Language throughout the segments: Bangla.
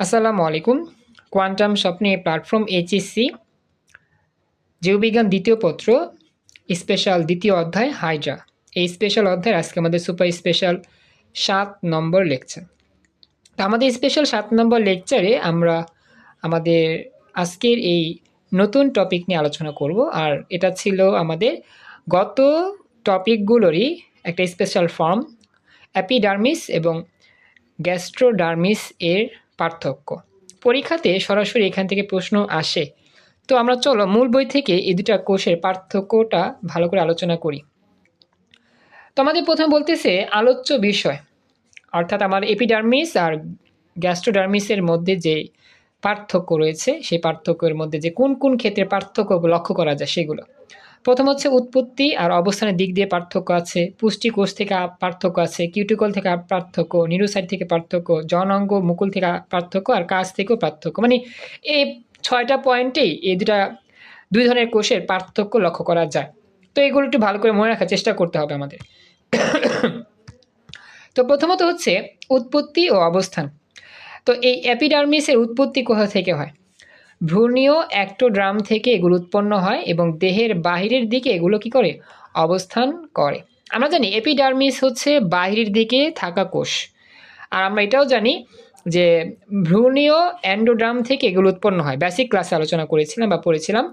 আসসালামু আলাইকুম কোয়ান্টাম স্বপ্নে প্ল্যাটফর্ম এইচএসসি জীববিজ্ঞান দ্বিতীয় পত্র স্পেশাল দ্বিতীয় অধ্যায় হাইড্রা এই স্পেশাল অধ্যায় আজকে আমাদের সুপার স্পেশাল সাত নম্বর লেকচার তো আমাদের স্পেশাল সাত নম্বর লেকচারে আমরা আমাদের আজকের এই নতুন টপিক নিয়ে আলোচনা করব। আর এটা ছিল আমাদের গত টপিকগুলোরই একটা স্পেশাল ফর্ম অ্যাপিডার্মিস এবং গ্যাস্ট্রোডার্মিস এর পার্থক্য। পরীক্ষাতে সরাসরি এখান থেকে প্রশ্ন আসে। তো আমরা চলো মূল বই থেকে এই দুটা কোষের পার্থক্যটা ভালো করে আলোচনা করি। তো আমাদের প্রথম বলতেছে আলোচ্য বিষয়। অর্থাৎ আমার এপিডার্মিস আর গ্যাস্ট্রোডার্মিসের মধ্যে যে পার্থক্য রয়েছে, সেই পার্থক্যের মধ্যে যে কোন কোন ক্ষেত্রে পার্থক্য লক্ষ্য করা যায় সেগুলো। প্রথম হচ্ছে উৎপত্তি আর অবস্থানের দিক দিয়ে পার্থক্য আছে। পুষ্টি কোষ থেকে পার্থক্য আছে কিউটিকল থেকে পার্থক্য নিরোসাইড থেকে পার্থক্য, জনঅঙ্গ মুকুল থেকে পার্থক্য আর কাজ থেকেও পার্থক্য। মানে এই ছয়টা পয়েন্টেই এই দুটা, দুই ধরনের কোষের পার্থক্য লক্ষ্য করা যায়। তো এগুলো একটু ভালো করে মনে রাখার চেষ্টা করতে হবে আমাদের। তো প্রথমত হচ্ছে উৎপত্তি ও অবস্থান। তো এই অ্যাপিডার্মিসের উৎপত্তি কোথা থেকে হয়? ভ্রূণীয় অ্যাক্টোড্রাম থেকে এগুলো উৎপন্ন হয় এবং দেহের বাহিরের দিকে এগুলো কি করে? অবস্থান করে। আমরা জানি এপিডার্মিস হচ্ছে বাহিরের দিকে থাকা কোষ। আর আমরা এটাও জানি যে ভ্রূণীয় অ্যান্ডোড্রাম থেকে এগুলো উৎপন্ন হয়। বেসিক ক্লাসে আলোচনা করেছিলাম বা পড়েছিলাম।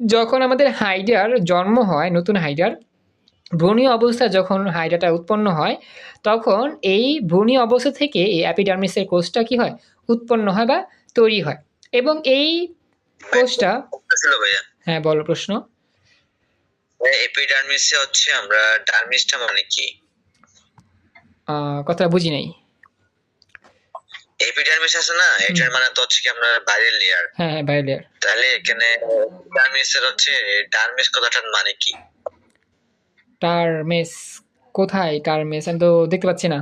যখন আমাদের হাইডার জন্ম হয়, নতুন হাইডার, ভ্রূণীয় অবস্থা যখন হাইডাটা উৎপন্ন হয়, তখন এই ভ্রূণীয় অবস্থা থেকে এই অ্যাপিডার্মিসের কোষটা কি হয়? উৎপন্ন হয় বা তৈরি হয়। এবং এই কোষটা হ্যাঁ বলো প্রশ্ন এপিডার্মিসে হচ্ছে আমরা ডার্মিসটা মানে কি? কথাটা বুঝি নাই। এপিডার্মিস আছে না? এটার মানে তো হচ্ছে কি আমরা বাইরের লেয়ার হ্যাঁ হ্যাঁ বাইরে তাহলে এখানে ডার্মিসের হচ্ছে ডার্মিস কথাটার মানে কি? টার্মেস কোথায়? টার্মেস আমি তো দেখতে পাচ্ছি না।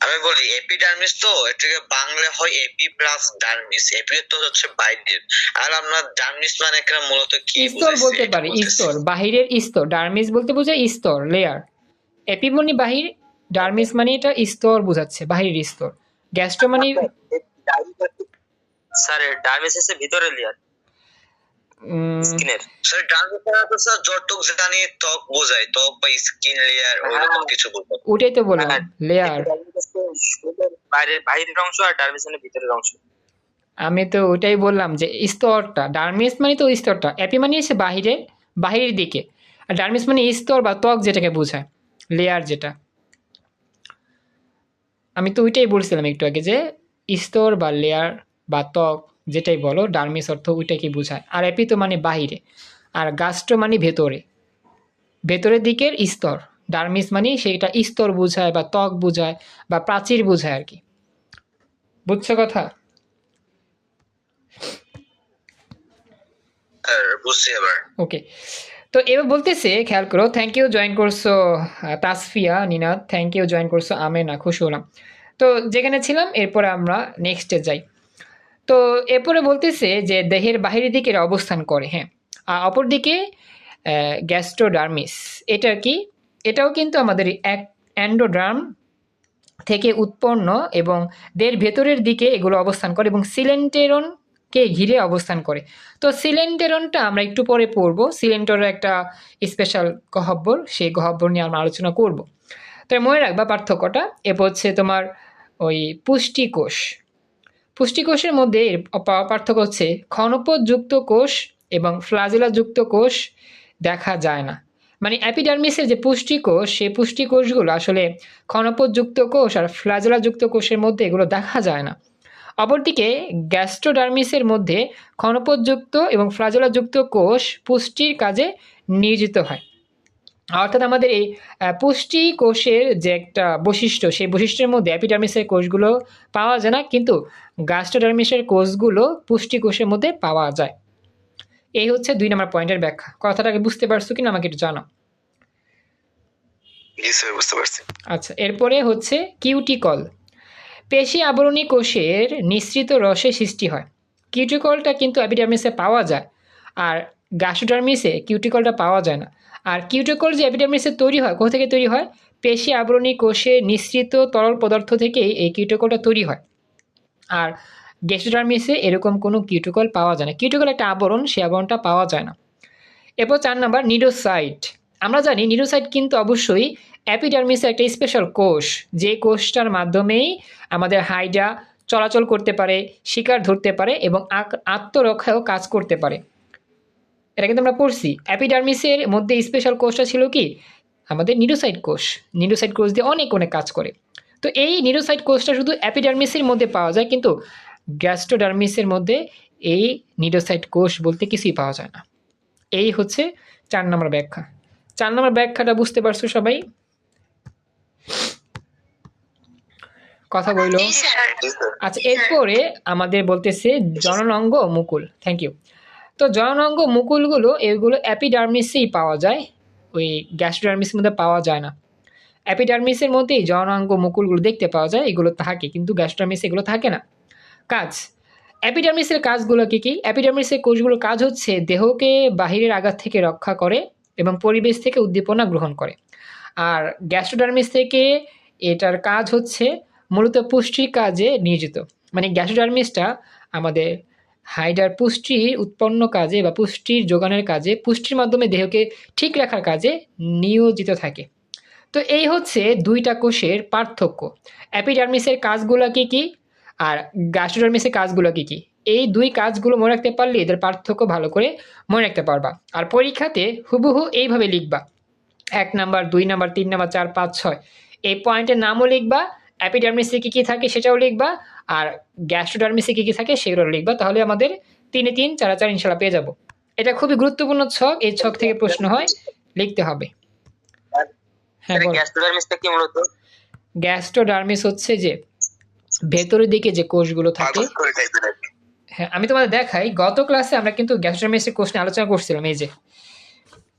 আমি বলি এপিডার্মিস তো এটাকে বাংলা হয় এপি প্লাস ডার্মিস এপি তো হচ্ছে বাইরের। আর আমরা ডার্মিস মানে এখানে মূলত কি স্তর বলতে পারি স্তর বাহিরের স্তর ডার্মিস বলতে বোঝায় স্তর লেয়ার এপি মানে বাহির ডার্মিস মানে এটা স্তর বোঝাচ্ছে বাহিরের স্তর গ্যাস্ট্রো মানে স্যার ডায়াবেটিস হচ্ছে ভিতরের লেয়ার স্কিনের স্যার ডার্মিস তো স্যার যতটুক জানি ত্বক বোঝায়। ত্বক বা স্কিন লেয়ার ওইরকম কিছু বোঝায়। ওটাই তো বললাম হ্যাঁ। লেয়ার বাইরের অংশ আর মানে ভিতরের অংশ। আমি তো ওটাই বললাম যে স্তরটা, ডার্মিস মানে তো স্তরটা, অ্যাপি মানে এসে বাহিরে, বাহিরের দিকে। আর ডার্মিস মানে স্তর বা ত্বক যেটাকে বোঝায় লেয়ার যেটা। আমি তো ওইটাই বলছিলাম একটু আগে যে স্তর বা লেয়ার বা ত্বক যেটাই বলো, ডার্মিস অর্থ ওইটাকে বোঝায়। আর অ্যাপি তো মানে বাহিরে, আর গাস্ট্রো মানে ভেতরে। ভেতরের দিকের স্তর। ডার্মিস মানে সেইটা স্তর বোঝায় বা ত্বক বোঝায় বা প্রাচীর বোঝায় আর কি। বুঝছ কথা? ওকে তো এবার বলতেছে খেয়াল করো থ্যাংক ইউ জয়েন করছ Tasfia Ninad thank you join করছ আমেনা খুশি হলাম। তো যেখানে ছিলাম এরপরে আমরা নেক্সটে যাই। তো এরপরে বলতেছে যে দেহের বাহিরের দিকে এরা অবস্থান করে হ্যাঁ। আর অপরদিকে গ্যাস্ট্রোডার্মিস এটা কি? এটাও কিন্তু আমাদের এক অ্যান্ডোড্রাম থেকে উৎপন্ন এবং দেহের ভেতরের দিকে এগুলো অবস্থান করে এবং সিলেন্টেরনকে ঘিরে অবস্থান করে। তো সিলেন্টেরনটা আমরা একটু পরে পড়ব। সিলেন্টেরন একটা স্পেশাল গহব্বর, সেই গহব্বর নিয়ে আমরা আলোচনা করব। তাই মনে রাখবা পার্থক্যটা। এরপর হচ্ছে তোমার ওই পুষ্টিকোষ। পুষ্টিকোষের মধ্যে পার্থক্য হচ্ছে ক্ষণপথযুক্ত কোষ এবং ফ্লাজেলাযুক্ত কোষ দেখা যায় না। মানে অ্যাপিডার্মিসের যে পুষ্টিকোষ, সেই পুষ্টিকোষগুলো আসলে ক্ষণপথযুক্ত কোষ আর ফ্লাজেলাযুক্ত কোষের মধ্যে এগুলো দেখা যায় না। অপরদিকে গ্যাস্ট্রোডার্মিসের মধ্যে ক্ষণপথযুক্ত এবং ফ্লাজেলাযুক্ত কোষ পুষ্টির কাজে নিয়োজিত হয়। অর্থাৎ আমাদের এই পুষ্টি কোষের যে একটা বৈশিষ্ট্য, সেই বৈশিষ্ট্যের মধ্যে অ্যাপিডার্মিসের কোষগুলো পাওয়া যায় না, কিন্তু গ্যাস্ট্রোডার্মিসের কোষগুলো পুষ্টি কোষের মধ্যে পাওয়া যায়। এই হচ্ছে দুই নম্বর পয়েন্টের ব্যাখ্যা। কথাটাকে বুঝতে পারছ কিনা আমাকে একটু জানাও। জি স্যার বুঝতে পারছি। আচ্ছা এরপরে হচ্ছে কিউটিকল পেশি আবরণী কোষের নিঃসৃত রসে সৃষ্টি হয়। কিউটিকলটা কিন্তু অ্যাপিডার্মিসে পাওয়া যায় আর গাস্ট্রোডার্মিসে কিউটিকলটা পাওয়া যায় না। আর কিউটিকল যে অ্যাপিডার্মিসে তৈরি হয় কোথা থেকে তৈরি হয়? পেশি আবরণী কোষে নিঃসৃত তরল পদার্থ থেকেই এই কিউটিকলটা তৈরি হয়। আর গ্যাস্ট্রোডার্মিসে এরকম কোনো কিউটিকল পাওয়া যায় না। কিউটিকল একটা আবরণ, সেই আবরণটা পাওয়া যায় না। এরপর চার নাম্বার, নিডোসাইট। আমরা জানি নিডোসাইট কিন্তু অবশ্যই অ্যাপিডার্মিসের একটা স্পেশাল কোষ। যে কোষটার মাধ্যমেই আমাদের হাইডা চলাচল করতে পারে, শিকার ধরতে পারে এবং আত্মরক্ষায়ও কাজ করতে পারে। এটা কিন্তু আমরা পড়ছি। অ্যাপিডার্মিসের মধ্যে স্পেশাল কোষটা ছিল কি? আমাদের নিডোসাইট কোষ। নিডোসাইট কোষ দিয়ে অনেক অনেক কাজ করে। তো এই নিডোসাইট কোষটা শুধু অ্যাপিডার্মিসের মধ্যে পাওয়া যায়, কিন্তু গ্যাস্ট্রোডার্মিসের মধ্যে এই নিডোসাইট কোষ বলতে কিছুই পাওয়া যায় না। এই হচ্ছে চার নম্বর ব্যাখ্যা। চার নম্বর ব্যাখ্যাটা বুঝতে পারছ সবাই? কথা বলল? আচ্ছা এরপরে আমাদের বলতেছে জননাঙ্গ মুকুল। থ্যাংক ইউ তো জননাঙ্গ মুকুলগুলো এগুলো অ্যাপিডার্মিসেই পাওয়া যায়। ওই গ্যাস্ট্রোডার্মিসের মধ্যে পাওয়া যায় না। অ্যাপিডার্মিসের মধ্যেই জননাঙ্গ মুকুলগুলো দেখতে পাওয়া যায় এগুলো থাকে। কিন্তু গ্যাস্ট্রোডার্মিস এগুলো থাকে না। কাজ। অ্যাপিডার্মিসের কাজগুলো কী কী? অ্যাপিডার্মিসের কোষগুলোর কাজ হচ্ছে দেহকে বাহিরের আঘাত থেকে রক্ষা করে এবং পরিবেশ থেকে উদ্দীপনা গ্রহণ করে। আর গ্যাস্ট্রোডার্মিস থেকে এটার কাজ হচ্ছে মূলত পুষ্টির কাজে নিয়োজিত। মানে গ্যাস্ট্রোডার্মিসটা আমাদের হাইডার পুষ্টির উৎপন্ন কাজে বা পুষ্টির যোগানের কাজে, পুষ্টির মাধ্যমে দেহকে ঠিক রাখার কাজে নিয়োজিত থাকে। তো এই হচ্ছে দুইটা কোষের পার্থক্য। অ্যাপিডার্মিসের কাজগুলো কী কী? আর গ্যাস্ট্রোডার্মিসের কাজগুলো কী কী? এই দুই কাজগুলো মনে রাখতে পারলে এদের পার্থক্য ভালো করে মনে রাখতে পারবা। আর পরীক্ষাতে হুবহু এইভাবে লিখবা। এক নাম্বার দুই নাম্বার তিন নাম্বার চার পাঁচ ছয়। এই পয়েন্টের নামও লিখবা অ্যাপিডার্মিসে কী কী থাকে সেটাও লিখবা আর গ্যাস্ট্রোডার্মিসে কী কী থাকে সেগুলো লিখবা তাহলে আমাদের তিনে তিন চারা চার ইনশাল্লাহ পেয়ে যাব। এটা খুবই গুরুত্বপূর্ণ ছক এই ছক থেকে প্রশ্ন হয় লিখতে হবে। হ্যাঁ বলো। গ্যাস্ট্রোডার্মিসটা কি মূলত? গ্যাস্ট্রোডার্মিস হচ্ছে যে ভেতরের দিকে যে কোষগুলো থাকে। পাগল করে টাইপের আর কি। হ্যাঁ আমি তোমাদের দেখাই। গত ক্লাসে আমরা কিন্তু গ্যাস্ট্রোডার্মিসের কোষ নিয়ে আলোচনা করছিলাম এই যে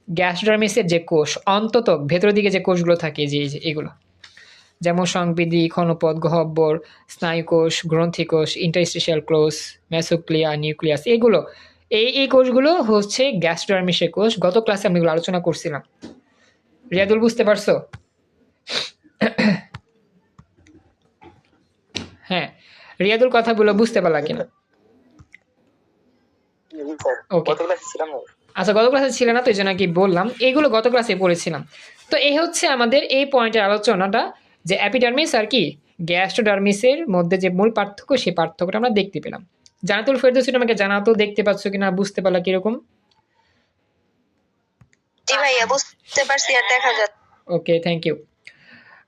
গ্যাস্ট্রোডার্মিসের যে কোষ অন্তত ভেতরের দিকে যে কোষগুলো থাকে যে এই যে এগুলো। যেমন সংবিধি ক্ষণপদ গহব্বর স্নায়ুকোষ গ্রন্থিকোষ ইন্টারস্টেশিয়াল কোষ মেসোক্লিয়া নিউক্লিয়াস এগুলো। এই এই কোষগুলো হচ্ছে গ্যাস্ট্রোডার্মিসের কোষ। গত ক্লাসে আমি এগুলো আলোচনা করছিলাম। রিয়াদুল বুঝতে পারছ? হ্যাঁ রিয়াদুল কথাগুলো বুঝতে পারলা কিনা? আচ্ছা গত ক্লাসে ছিল না তো এই জন্য কি বললাম। এইগুলো গত ক্লাসে পড়েছিলাম। তো এই হচ্ছে আমাদের এই পয়েন্টের আলোচনাটা যে অ্যাপিডার্মিস আর কি গ্যাস্ট্রোডার্মিসের মধ্যে যে মূল পার্থক্য সেই পার্থক্যটা আমরা দেখতে পেলাম। জানাতুল ফেরদৌসি আমাকে জানাতো দেখতে পাচ্ছ কিনা বুঝতে পারলা কীরকম? জি ভাইয়া বুঝতে পারছি আর দেখা যাচ্ছে। ওকে থ্যাংক ইউ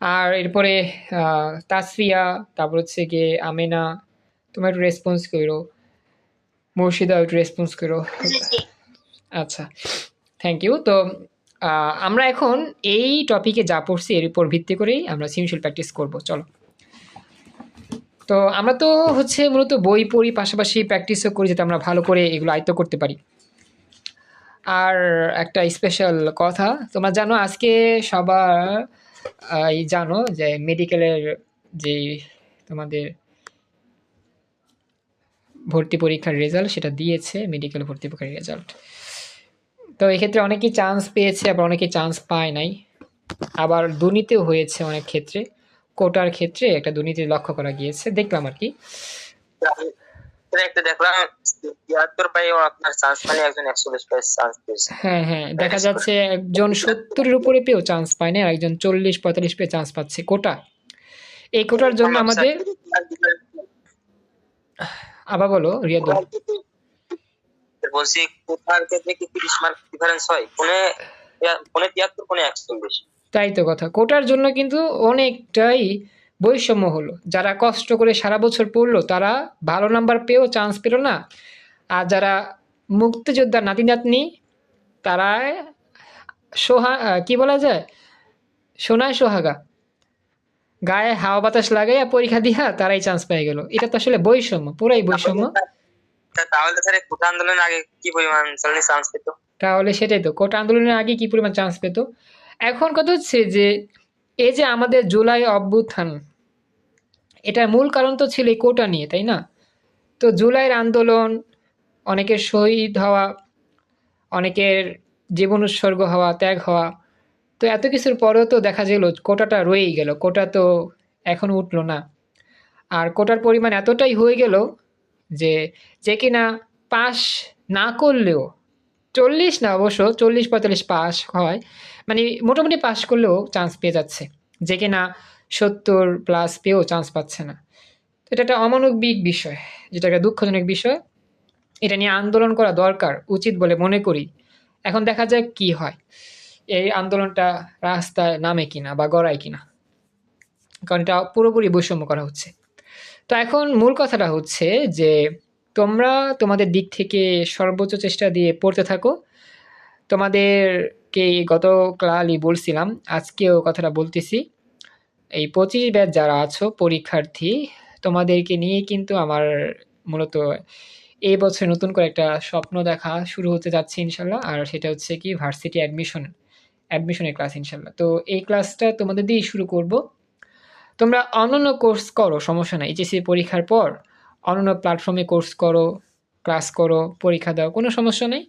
আর এরপরে তাসফিয়া তারপর হচ্ছে গিয়ে আমেনা তোমার একটু রেসপন্স করো। মুর্শিদা একটু রেসপন্স করো। আচ্ছা থ্যাংক ইউ তো আমরা এখন এই টপিকে যা পড়ছি এর উপর ভিত্তি করেই আমরা সিমশিল প্র্যাকটিস করব। চলো। তো আমরা তো হচ্ছে মূলত বই পড়ি পাশাপাশি প্র্যাকটিসও করি যাতে আমরা ভালো করে এগুলো আয়ত্ত করতে পারি। আর একটা স্পেশাল কথা তোমরা জানো আজকে সবার এই জানো যে মেডিকেলের যে তোমাদের ভর্তি পরীক্ষার রেজাল্ট সেটা দিয়েছে মেডিকেল ভর্তি পরীক্ষার রেজাল্ট তো এক্ষেত্রে অনেকেই চান্স পেয়েছে, আবার অনেকেই চান্স পায় নাই। আবার দুর্নীতিও হয়েছে অনেক ক্ষেত্রে, কোটার ক্ষেত্রে একটা দুর্নীতি লক্ষ্য করা গিয়েছে, দেখলাম আর কি। একটা দেখলাম তিয়াত্তর পাইও আপনার চান্স একজন একশো পাই চান্স পেয়েছে। হ্যাঁ হ্যাঁ দেখা যাচ্ছে একজন সত্তরের উপরে পেয়েও চান্স পায় না একজন চল্লিশ পঁয়তাল্লিশ পেয়ে চান্স পাচ্ছে কোটা। এই কোটার জন্য আমাদের আবার বলো বলছি কোথার ক্ষেত্রে কি তিরিশ মার্ক ডিফারেন্স হয়? কোনে কোনে তিয়াত্তর কোনে একচল্লিশ? তাই তো কথা। কোটার জন্য কিন্তু অনেকটাই বৈষম্য হলো। যারা কষ্ট করে সারা বছর পড়ল তারা ভালো নাম্বার পেয়েও চান্স পেল না। আর যারা মুক্তিযোদ্ধার নাতি নাতনি তারা সোহা কি বলা যায়? সোনায় সোহাগা। গায়ে হাওয়া বাতাস লাগাইয়া পরীক্ষা দিয়া তারাই চান্স পেয়ে গেল। এটা তো আসলে বৈষম্য পুরাই বৈষম্য। তাহলে স্যার কোটা আন্দোলনের আগে কি পরিমাণ চান্স পেত? তাহলে সেটাই তো কোটা আন্দোলনের আগে কি পরিমাণ চান্স পেত? এখন কথা হচ্ছে যে এই যে আমাদের জুলাই অভ্যুত্থান এটার মূল কারণ তো ছিল এই কোটা নিয়ে, তাই না? তো জুলাইয়ের আন্দোলন, অনেকের শহীদ হওয়া, অনেকের জীবন উৎসর্গ হওয়া, ত্যাগ হওয়া, তো এত কিছুর পরেও তো দেখা গেল কোটাটা রয়েই গেল, কোটা তো এখন উঠল না। আর কোটার পরিমাণ এতটাই হয়ে গেল যে যে কিনা পাস না করলেও, চল্লিশ না অবশ্য, চল্লিশ পঁয়তাল্লিশ পাস হয় মানে মোটামুটি পাস করলেও চান্স পেয়ে যাচ্ছে। যে কিনা সত্তর প্লাস পেয়েও চান্স পাচ্ছে না। তো এটা একটা অমানবিক বিষয় যেটা একটা দুঃখজনক বিষয়। এটা নিয়ে আন্দোলন করা দরকার, উচিত বলে মনে করি। এখন দেখা যাক কি হয়। এই আন্দোলনটা রাস্তায় নামে কিনা বা গড়ায় কিনা। কারণ এটা পুরোপুরি বৈষম্য করা হচ্ছে। তো এখন মূল কথাটা হচ্ছে যে, তোমরা তোমাদের দিক থেকে সর্বোচ্চ চেষ্টা দিয়ে পড়তে থাকো। তোমাদেরকে গত ক্লালই বলছিলাম, আজকেও কথাটা বলতেছি। এই পঁচিশ ব্যাচ যারা আছো, পরীক্ষার্থী, তোমাদেরকে নিয়ে কিন্তু আমার মূলত এই বছর নতুন করে একটা স্বপ্ন দেখা শুরু হতে যাচ্ছে ইনশাল্লাহ আর সেটা হচ্ছে কি ভার্সিটি অ্যাডমিশন অ্যাডমিশনের ক্লাস ইনশাল্লাহ তো এই ক্লাসটা তোমাদের দিয়েই শুরু করব। তোমরা অন্যান্য কোর্স করো, সমস্যা নাই। এইচএসসি পরীক্ষার পর অন্যান্য প্ল্যাটফর্মে কোর্স করো ক্লাস করো, পরীক্ষা দাও, কোনো সমস্যা নেই।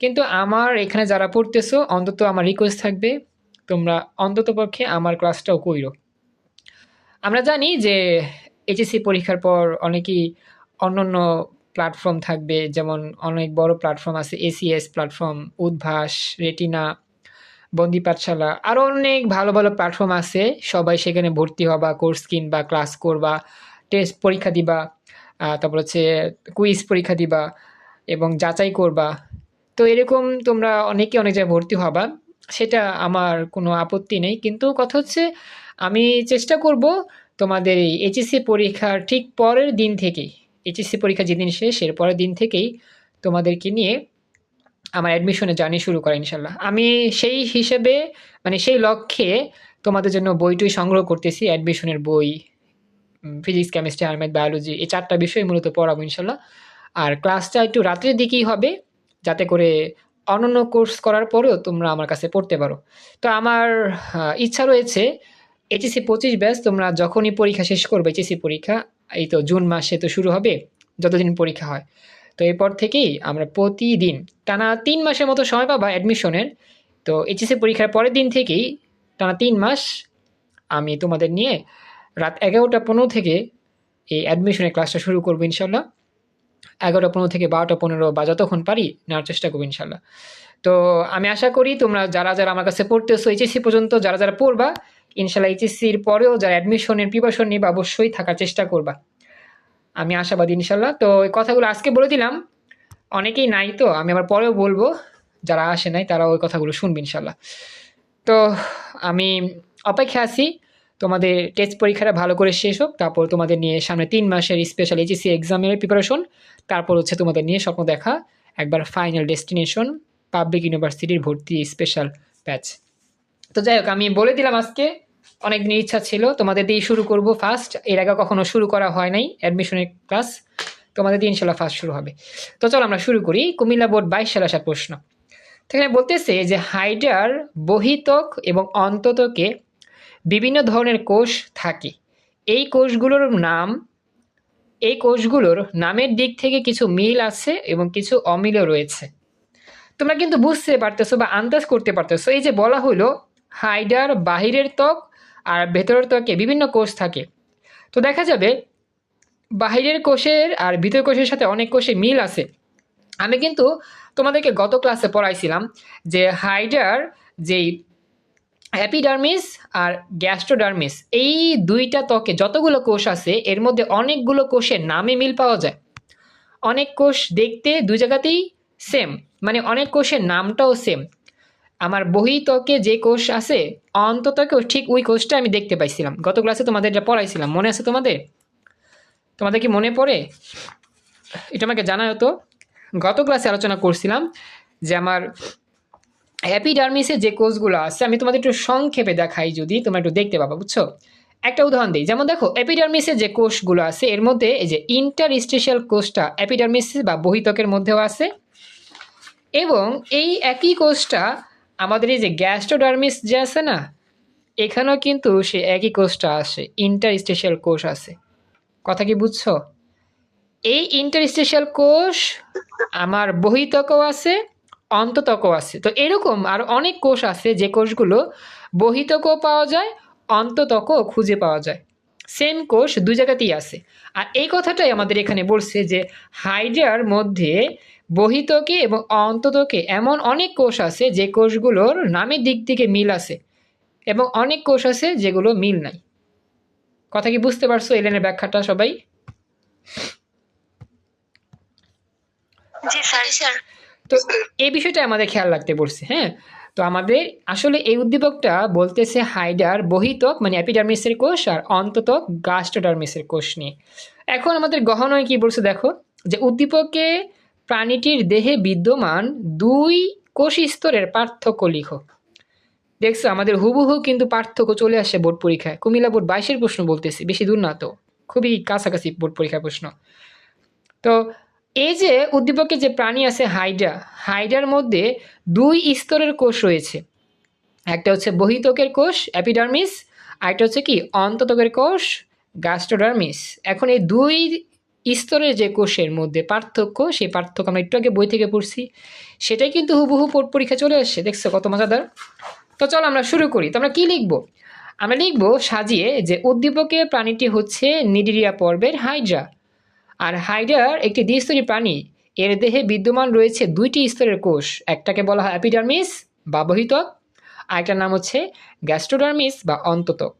কিন্তু আমার এখানে যারা পড়তেছো, অন্তত আমার রিকোয়েস্ট থাকবে, তোমরা অন্তত পক্ষে আমার ক্লাসটাও কইরো। আমরা জানি যে এইচএসসি পরীক্ষার পর অনেকেই অন্যান্য প্ল্যাটফর্ম থাকবে, যেমন অনেক বড় প্ল্যাটফর্ম আছে এসিএস প্ল্যাটফর্ম উদ্ভাস, রেটিনা বন্দি পাঠশালা আরও অনেক ভালো ভালো প্ল্যাটফর্ম আছে। সবাই সেখানে ভর্তি হবা কোর্স কিনবা ক্লাস করবা টেস্ট পরীক্ষা দিবা তারপর হচ্ছে কুইজ পরীক্ষা দিবা এবং যাচাই করবা। তো এরকম তোমরা অনেকে অনেক জায়গায় ভর্তি হবা, সেটা আমার কোনো আপত্তি নেই। কিন্তু কথা হচ্ছে আমি চেষ্টা করব তোমাদের এই এইচএসসি পরীক্ষার ঠিক পরের দিন থেকেই এইচএসসি পরীক্ষা যেদিন শেষ, এর পরের দিন থেকেই তোমাদেরকে নিয়ে আমার অ্যাডমিশনে জার্নি শুরু করা ইনশাল্লাহ আমি সেই হিসেবে মানে সেই লক্ষ্যে তোমাদের জন্য বইটই সংগ্রহ করতেছি অ্যাডমিশনের বই ফিজিক্স কেমিস্ট্রি আর্মেদ বায়োলজি এই চারটা বিষয় মূলত পড়াবো ইনশাল্লাহ আর ক্লাসটা একটু রাত্রের দিকেই হবে, যাতে করে অন্যান্য কোর্স করার পরেও তোমরা আমার কাছে পড়তে পারো। তো আমার ইচ্ছা রয়েছে এইচএসসি পঁচিশ ব্যাচ তোমরা যখনই পরীক্ষা শেষ করবে এইচএসসি পরীক্ষা, এই তো জুন মাসে তো শুরু হবে, যতদিন পরীক্ষা হয়। তো এরপর থেকেই আমরা প্রতিদিন টানা তিন মাসের মতো সময় পাবা অ্যাডমিশনের তো এইচএসসি পরীক্ষার পরের দিন থেকেই টানা তিন মাস আমি তোমাদের নিয়ে রাত এগারোটা পনেরো থেকে এই অ্যাডমিশনের ক্লাসটা শুরু করব ইনশাল্লাহ এগারোটা পনেরো থেকে বারোটা পনেরো বা যতক্ষণ পারি নেওয়ার চেষ্টা করব ইনশাল্লাহ তো আমি আশা করি তোমরা যারা যারা আমার কাছে পড়তেছো এইচএসসি পর্যন্ত, যারা যারা পড়বা ইনশাল্লাহ এইচএসসির পরেও যারা অ্যাডমিশনের প্রিপারেশন নিবা, অবশ্যই থাকার চেষ্টা করবা। আমি আশাবাদী ইনশাল্লাহ। তো এই কথাগুলো আজকে বলে দিলাম। অনেকেই নাই তো, আমি আবার পরেও বলব। যারা আসে নাই তারা ওই কথাগুলো শুনবে ইনশাল্লাহ। তো আমি অপেক্ষা আছি। তোমাদের টেস্ট পরীক্ষাটা ভালো করে শেষ হোক, তারপর তোমাদের নিয়ে সামনে তিন মাসের স্পেশাল এইচএসসি এক্সামের প্রিপারেশন তারপর হচ্ছে তোমাদের নিয়ে স্বপ্ন দেখা, একবার ফাইনাল ডেস্টিনেশন পাবলিক ইউনিভার্সিটির ভর্তি স্পেশাল ব্যাচ তো যাই হোক আমি বলে দিলাম আজকে, অনেক দিনের ইচ্ছা ছিল, তোমাদের দিয়ে শুরু করব ফার্স্ট এর আগে কখনো শুরু করা হয় নাই অ্যাডমিশনের ক্লাস তোমাদের দিয়ে ইনশাল্লাহ ফার্স্ট শুরু হবে। তো চলো আমরা শুরু করি, কুমিল্লা বোর্ড বাইশ সালে আসা প্রশ্ন। তো এখানে বলতেছে যে হাইডার বহিতক এবং অন্ততকে বিভিন্ন ধরনের কোষ থাকে। এই কোষগুলোর নাম, এই কোষগুলোর নামের দিক থেকে কিছু মিল আছে এবং কিছু অমিলও রয়েছে। তোমরা কিন্তু বুঝতে পারতেছো বা আন্দাজ করতে পারতেছো, এই যে বলা হলো হাইডার বাহিরের ত্বক আর ভেতরের ত্বকে বিভিন্ন কোষ থাকে। তো দেখা যাবে বাহিরের কোষের আর ভিতরের কোষের সাথে অনেক কোষে মিল আছে। আমি কিন্তু তোমাদেরকে গত ক্লাসে পড়াইছিলাম যে হাইডার যেই অ্যাপিডার্মিস আর গ্যাস্ট্রোডার্মিস এই দুইটা ত্বকে যতগুলো কোষ আছে, এর মধ্যে অনেকগুলো কোষের নামে মিল পাওয়া যায়। অনেক কোষ দেখতে দুই জায়গাতেই সেম মানে অনেক কোষের নামটাও সেম আমার বহি ত্বকে যে কোষ আছে অন্ততকেও ঠিক ওই কোষটা আমি দেখতে পাইছিলাম। গত ক্লাসে তোমাদের যা পড়াইছিলাম, মনে আছে তোমাদের? তোমাদের কি মনে পড়ে? এটা আমাকে জানাও তো। গত ক্লাসে আলোচনা করছিলাম যে আমার অ্যাপিডার্মিসে যে কোষগুলো আছে, আমি তোমাদের একটু সংক্ষেপে দেখাই যদি, তোমরা একটু দেখতে পাবা, বুঝছ? একটা উদাহরণ দিই। যেমন দেখো এপিডার্মিসে যে কোষগুলো আছে, এর মধ্যে এই যে ইন্টার স্টেশিয়াল কোষটা অ্যাপিডার্মিস বা বহিতকের মধ্যেও আছে এবং এই একই কোষটা আমাদের এই যে গ্যাস্ট্রোডার্মিস যে আছে না, এখানেও কিন্তু সে একই কোষটা আসে ইন্টার স্টেশিয়াল কোষ আছে। কথা কি বুঝছ? এই ইন্টার স্টেশিয়াল কোষ আমার বহিতকও আছে, অন্ততকও আছে। তো এরকম আর অনেক কোষ আছে যে কোষগুলো বহিতকও পাওয়া যায়, অন্ততকও খুঁজে পাওয়া যায়। সেম কোষ দুই জায়গাতেই আছে। আর এই কথাটাই আমাদের এখানে বলছে যে হাইড্রার মধ্যে বহিতকে এবং অন্ততকে এমন অনেক কোষ আছে যে কোষগুলোর নামের দিক থেকে মিল আছে এবং অনেক কোষ আছে যেগুলো মিল নাই। কথা কি বুঝতে পারছ এলেনের ব্যাখ্যাটা সবাই? তো এই বিষয়টা আমাদের খেয়াল রাখতে পড়ছে হ্যাঁ? তো আমাদের আসলে এই উদ্দীপকটা বলতেছে হাইডার বহিতক মানে অ্যাপিডার্মিসের কোষ আর অন্ততক গাস্টোডার্মিসের কোষ নিয়ে। এখন আমাদের গহনয় কি বলছে দেখো, যে উদ্দীপকে প্রাণীটির দেহে বিদ্যমান দুই কোষ স্তরের পার্থক্য লিখো। দেখছ, আমাদের হুবহু কিন্তু পার্থক্য চলে আসে বোর্ড পরীক্ষায়। কুমিল্লা বোর্ড বাইশের প্রশ্ন বলতেছি, বেশি দূর না তো। খুবই কাছাকাছি বোর্ড পরীক্ষার প্রশ্ন। তো এই যে উদ্দীপকে যে প্রাণী আছে হাইড্রা, হাইড্রার মধ্যে দুই স্তরের কোষ রয়েছে। একটা হচ্ছে বহিতকের কোষ অ্যাপিডার্মিস আর একটা হচ্ছে কি, অন্ততকের কোষ গাস্টোডার্মিস এখন এই দুই স্তরের যে কোষের মধ্যে পার্থক্য, সেই পার্থক্য আমরা একটু আগে বই থেকে পড়ছি, সেটাই কিন্তু হুবহু বোর্ড পরীক্ষা চলে আসছে। দেখছ কত মজাদার? তো চলো আমরা শুরু করি। তো আমরা কী লিখব? আমরা লিখব সাজিয়ে যে উদ্দীপকে প্রাণীটি হচ্ছে নিডিরিয়া পর্বের হাইড্রা। আর হাইডার একটি দ্বিস্তরী প্রাণী। এর দেহে বিদ্যমান রয়েছে দুইটি স্তরের কোষ। একটাকে বলা হয় অ্যাপিডার্মিস বা বহিতক আরেকটার নাম হচ্ছে গ্যাস্ট্রোডার্মিস বা অন্ততক।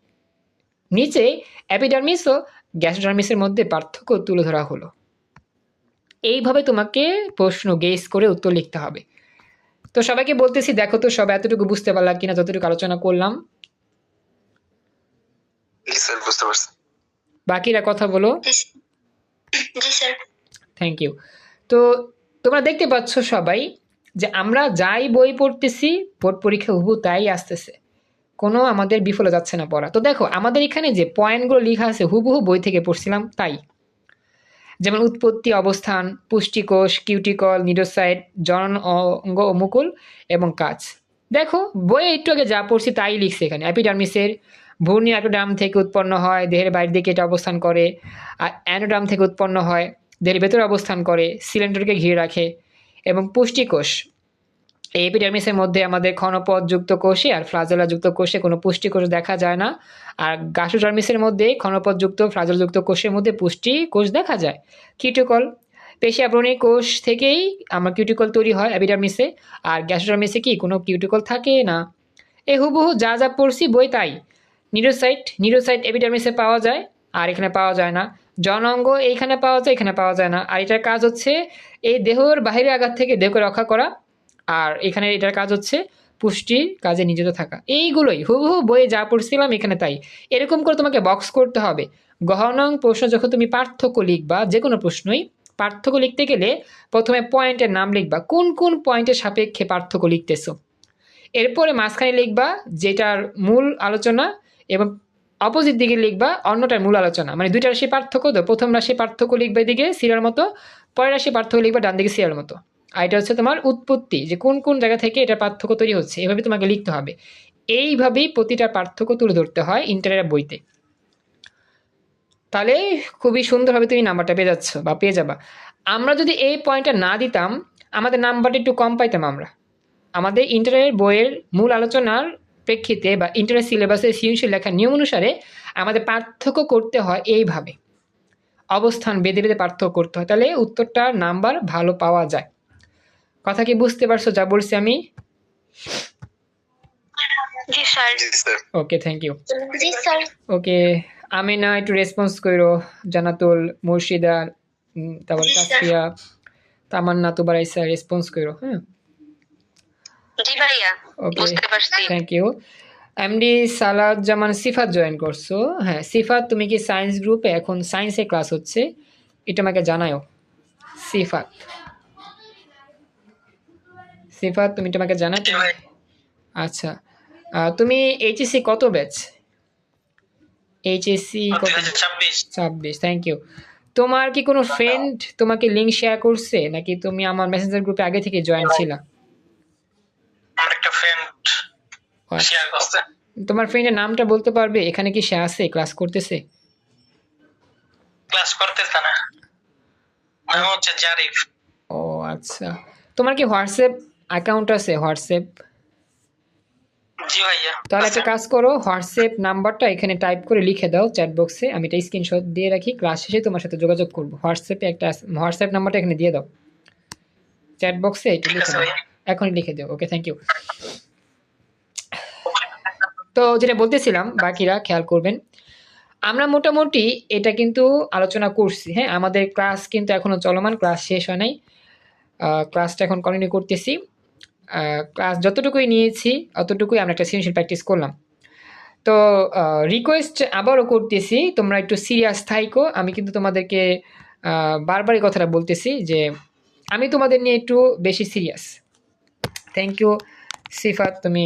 নিচে অ্যাপিডার্মিস ও গ্যাস্ট্রোডার্মিসের মধ্যে পার্থক্য তুলে ধরা হলো। এইভাবে তোমাকে প্রশ্ন গেস করে উত্তর লিখতে হবে। তো সবাইকে বলতেছি দেখো তো সবাই এতটুকু বুঝতে পারলাম কিনা যতটুকু আলোচনা করলাম। বাকিরা কথা বলো। স্যার থ্যাংক ইউ তো তোমরা দেখতে পাচ্ছ সবাই যে আমরা যাই বই পড়তেছি, বোর্ড পরীক্ষা হুবু তাই আসতেছে। কোনো আমাদের বিফলে যাচ্ছে না পড়া। তো দেখো, আমাদের এখানে যে পয়েন্টগুলো লেখা আছে, হুবহু বই থেকে পড়ছিলাম তাই। যেমন উৎপত্তি, অবস্থান, পুষ্টিকোষ, কিউটিকল, নিডোসাইট জন অঙ্গ মুকুল এবং কাজ। দেখো, বইয়ে একটু আগে যা পড়ছি তাই লিখছে এখানে। অ্যাপিডার্মিসের ভূর্ণি অ্যাটোডাম থেকে উৎপন্ন হয়, দেহের বাইরের দিকে এটা অবস্থান করে, আর অ্যানোডাম থেকে উৎপন্ন হয়, দেহের ভেতরে অবস্থান করে, সিলিন্ডারকে ঘিরে রাখে এবং পুষ্টিকোষ এই এপিডার্মিসের মধ্যে আমাদের ক্ষণপথযুক্ত কোষে আর ফ্লাজেলাযুক্ত কোষে কোনো পুষ্টিকোষ দেখা যায় না। আর গাসোডার্মিসের মধ্যে ক্ষণপথযুক্ত, ফ্লাজেলাযুক্ত কোষের মধ্যে পুষ্টি কোষ দেখা যায়। কিউটিকল পেশি আবরণী কোষ থেকেই আমার কিউটিকল তৈরি হয় অ্যাপিডার্মিসে আর গ্যাসোডার্মিসে কি কোনো কিউটিকল থাকে না? এ হুবহু যা যা পড়ছি বই তাই। নিউরোসাইট নিউরোসাইট এপিডার্মিসে পাওয়া যায়, আর এখানে পাওয়া যায় না। জনঅঙ্গ এইখানে পাওয়া যায়, এখানে পাওয়া যায় না। আর এটার কাজ হচ্ছে এই দেহর বাহিরে আঘাত থেকে দেহকে রক্ষা করা, আর এখানে এটার কাজ হচ্ছে পুষ্টির কাজে নিয়োজিত থাকা। এইগুলোই হুবহু বইয়ে যা পড়ছিলাম এখানে তাই। এরকম করে তোমাকে বক্স করতে হবে। গহনং প্রশ্ন যখন তুমি পার্থক্য লিখবা যে কোনো প্রশ্নই, পার্থক্য লিখতে গেলে প্রথমে পয়েন্টের নাম লিখবা। কোন কোন পয়েন্টের সাপেক্ষে পার্থক্য লিখতেছো? এরপরে মাঝখানে লিখবা যেটার মূল আলোচনা এবং অপোজিট দিকে লিখবা অন্যটার মূল আলোচনা। মানে দুইটা রাশি পার্থক্য, তো প্রথম রাশি পার্থক্য লিখবে এদিকে সিরিয়ার মতো। পরের রাশি পার্থক্য লিখবা ডান দিকে সিরিয়ার মতো। আর এটা হচ্ছে তোমার উৎপত্তি, যে কোন কোন জায়গা থেকে এটা পার্থক্য তৈরি হচ্ছে, এভাবে তোমাকে লিখতে হবে। এইভাবেই প্রতিটা পার্থক্য তুলে ধরতে হয় ইন্টারের বইতে। তাহলে খুবই সুন্দরভাবে তুমি নাম্বারটা পেয়ে যাচ্ছ বা পেয়ে যাবা। আমরা যদি এই পয়েন্টটা না দিতাম, আমাদের নাম্বারটা একটু কম পাইতাম আমরা। আমাদের ইন্টারের বইয়ের মূল আলোচনার প্রেক্ষিতে বা ইন্টারের সিলেবাসের সৃজনশীল লেখার নিয়ম অনুসারে আমাদের পার্থক্য করতে হয় এইভাবে। অবস্থান বেঁধে বেঁধে পার্থক্য করতে হয়। তাহলে উত্তরটার নাম্বার ভালো পাওয়া যায়। কথা কি বুঝতে পারছ? যা বলছি আমি? জি স্যার। ওকে থ্যাংক ইউ জি স্যার। ওকে আমিনা একটু রেসপন্স করো জানাতুল মুর্শিদা তারপর। তাসফিয়া তামান্না তোবার রেসপন্স করো হ্যাঁ? জি ভাইয়া। Okay thank you MD Salad Zaman Sifat join করছ। হ্যাঁ সিফাত তুমি কি সায়েন্স গ্রুপে এখন সায়েন্সে ক্লাস হচ্ছে? এটা আমাকে জানাও সিফাত সিফাত তুমি তোমাকে জানাও আচ্ছা। তুমি এইচএসসি কত ব্যাচ এইচএসসি কত? ছাব্বিশ। থ্যাংক ইউ তোমার কি কোনো ফ্রেন্ড তোমাকে লিঙ্ক শেয়ার করছে? নাকি তুমি আমার মেসেঞ্জার গ্রুপে আগে থেকে জয়েন ছিলা আমার একটা ফ্রেন্ড ও আচ্ছা। শেয়ার করছে তোমার ফ্রেন্ডের নামটা বলতে পারবে? এখানে কি সে আছে? ক্লাস করতেছে? ক্লাস করতেছে না। নাম হচ্ছে জারিফ ও আচ্ছা। তোমার কি হোয়াটসঅ্যাপ অ্যাকাউন্ট আছে? হোয়াটসঅ্যাপ? জি ভাইয়া। তাহলে একটা কাজ করো হোয়াটসঅ্যাপ নাম্বারটা এখানে টাইপ করে লিখে দাও চ্যাট বক্সে আমি এটা স্ক্রিনশট দিয়ে রাখি ক্লাস শেষে তোমার সাথে যোগাযোগ করব। হোয়াটসঅ্যাপে একটা হোয়াটসঅ্যাপ নাম্বারটা এখানে দিয়ে দাও। চ্যাট বক্সে এটা ঠিক লিখে আছে দাও। এখনই লিখে দাও। ওকে থ্যাংক ইউ তো যেটা বলতেছিলাম বাকিরা খেয়াল করবেন আমরা মোটামুটি এটা কিন্তু আলোচনা করছি। হ্যাঁ আমাদের ক্লাস কিন্তু এখনও চলমান ক্লাস শেষ হয় নাই। ক্লাসটা এখন কন্টিনিউ করতেছি। ক্লাস যতটুকুই নিয়েছি অতটুকুই আমরা একটা সৃজনশীল প্র্যাকটিস করলাম। তো রিকোয়েস্ট আবারও করতেছি তোমরা একটু সিরিয়াস থাইকো। আমি কিন্তু তোমাদেরকে আহ, বারবারই কথাটা বলতেছি যে আমি তোমাদের নিয়ে একটু বেশি সিরিয়াস থ্যাংক ইউ সিফাত তুমি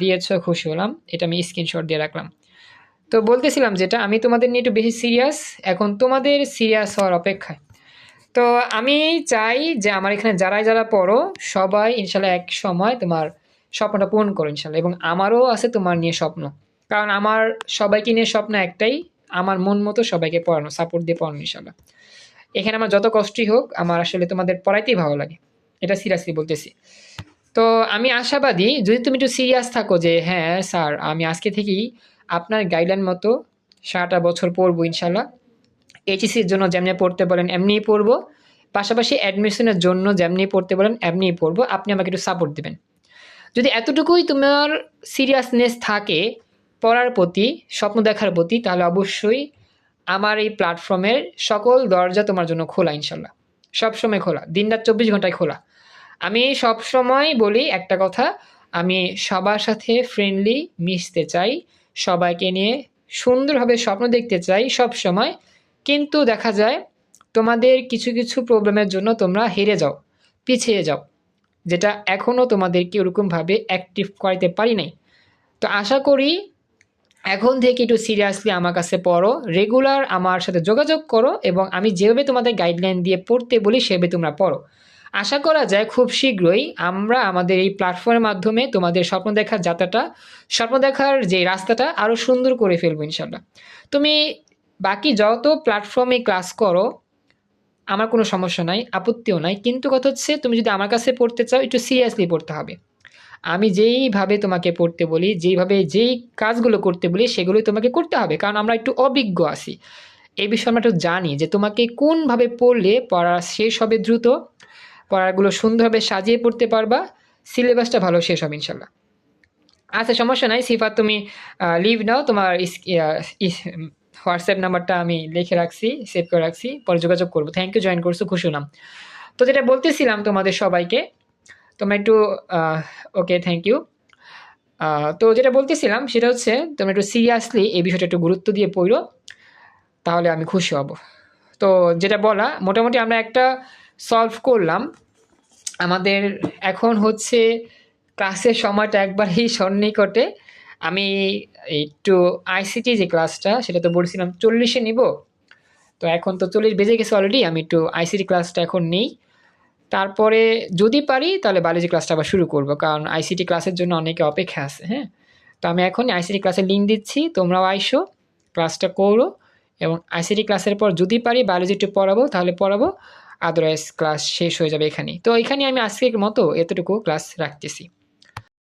দিয়েছ, খুশি হলাম। এটা আমি স্ক্রিনশট দিয়ে রাখলাম। তো বলতেছিলাম যেটা, আমি তোমাদের নিয়ে একটু বেশি সিরিয়াস এখন তোমাদের সিরিয়াস হওয়ার অপেক্ষায়। তো আমি চাই যে আমার এখানে যারাই যারা পড়ো, সবাই ইনশাল্লাহ এক সময় তোমার স্বপ্নটা পূরণ করো ইনশাল্লাহ, এবং আমারও আছে তোমার নিয়ে স্বপ্ন। কারণ আমার সবাইকে নিয়ে স্বপ্ন একটাই, আমার মন মতো সবাইকে পড়ানো সাপোর্ট দিয়ে পড়ানো ইনশাল্লাহ। এখানে আমার যত কষ্টই হোক, আমার আসলে তোমাদের পড়াইতেই ভালো লাগে। এটা সিরিয়াসলি বলতেছি। তো আমি আশাবাদী, যদি তুমি একটু সিরিয়াস থাকো যে হ্যাঁ স্যার, আমি আজকে থেকেই আপনার গাইডলাইন মতো সারাটা বছর পড়ব ইনশাল্লাহ এইচএসির জন্য যেমনি পড়তে বলেন, এমনিই পড়ব। পাশাপাশি অ্যাডমিশনের জন্য যেমনি পড়তে বলেন, এমনিই পড়ব। আপনি আমাকে একটু সাপোর্ট দেবেন। যদি এতটুকুই তোমার সিরিয়াসনেস থাকে পড়ার প্রতি, স্বপ্ন দেখার প্রতি, তাহলে অবশ্যই আমার এই প্ল্যাটফর্মের সকল দরজা তোমার জন্য খোলা ইনশাল্লাহ সবসময় খোলা। দিন রাত চব্বিশ ঘন্টায় খোলা। আমি সব সময় বলি একটা কথা, আমি সবার সাথে ফ্রেন্ডলি মিশতে চাই, সবাইকে নিয়ে সুন্দরভাবে স্বপ্ন দেখতে চাই সব সময়। কিন্তু দেখা যায়, তোমাদের কিছু কিছু প্রবলেমের জন্য তোমরা হেরে যাও, পিছিয়ে যাও, যেটা এখনও তোমাদেরকে ওরকমভাবে অ্যাক্টিভ করাইতে পারি নাই। তো আশা করি, এখন থেকে একটু সিরিয়াসলি আমার কাছে পড়ো রেগুলার আমার সাথে যোগাযোগ করো এবং আমি যেভাবে তোমাদের গাইডলাইন দিয়ে পড়তে বলি সেভাবে তোমরা পড়ো। আশা করা যায় খুব শীঘ্রই আমরা আমাদের এই প্ল্যাটফর্মের মাধ্যমে তোমাদের স্বপ্ন দেখার যাত্রাটা স্বপ্ন দেখার যে রাস্তাটা আরও সুন্দর করে ফেলব ইনশাল্লাহ তুমি বাকি যত প্ল্যাটফর্মে ক্লাস করো, আমার কোনো সমস্যা নাই, আপত্তিও নাই, কিন্তু কথা হচ্ছে তুমি যদি আমার কাছে পড়তে চাও, একটু সিরিয়াসলি পড়তে হবে। আমি যেইভাবে তোমাকে পড়তে বলি, যেইভাবে যেই কাজগুলো করতে বলি, সেগুলোই তোমাকে করতে হবে, কারণ আমরা একটু অভিজ্ঞ আছি। এই বিষয়ে আমরা একটু জানি যে তোমাকে কোনভাবে পড়লে পড়া শেষ হবে দ্রুত পড়াগুলো সুন্দরভাবে সাজিয়ে পড়তে পারবা। সিলেবাসটা ভালো শেষ হবে ইনশাল্লাহ আচ্ছা সমস্যা নাই। সিফাত, তুমি লিভ নাও। তোমার হোয়াটসঅ্যাপ নাম্বারটা আমি লিখে রাখছি, সেভ করে রাখছি, পরে যোগাযোগ করব। থ্যাংক ইউ জয়েন করছ, খুশি হলাম। তো যেটা বলতেছিলাম তোমাদের সবাইকে, তোমরা একটু ওকে থ্যাংক ইউ তো যেটা বলতেছিলাম, সেটা হচ্ছে, তোমরা একটু সিরিয়াসলি এই বিষয়টা একটু গুরুত্ব দিয়ে পড়ো, তাহলে আমি খুশি হব। তো যেটা বলা, মোটামুটি আমরা একটা সলভ করলাম। আমাদের এখন হচ্ছে ক্লাসের সময়টা একবারেই সন্নিকটে। আমি একটু আইসিটি যে ক্লাসটা, সেটা তো বলছিলাম, চল্লিশে নিব। তো এখন তো চল্লিশ বেজে গেছে অলরেডি আমি একটু আইসিটি ক্লাসটা এখন নেই। তারপরে যদি পারি, তাহলে বায়োলজি ক্লাসটা আবার শুরু করব, কারণ আইসিটি ক্লাসের জন্য অনেকে অপেক্ষা আছে হ্যাঁ? তো আমি এখন আইসিটি ক্লাসের লিঙ্ক দিচ্ছি, তোমরাও আইসো, ক্লাসটা করো। এবং আইসিটি ক্লাসের পর যদি পারি বায়োলজি একটু পড়াবো, তাহলে পড়াবো। আদারওয়াইজ ক্লাস শেষ হয়ে যাবে এখানে তো এখানে আমি আজকের মতো এতটুকু ক্লাস রাখতেছি।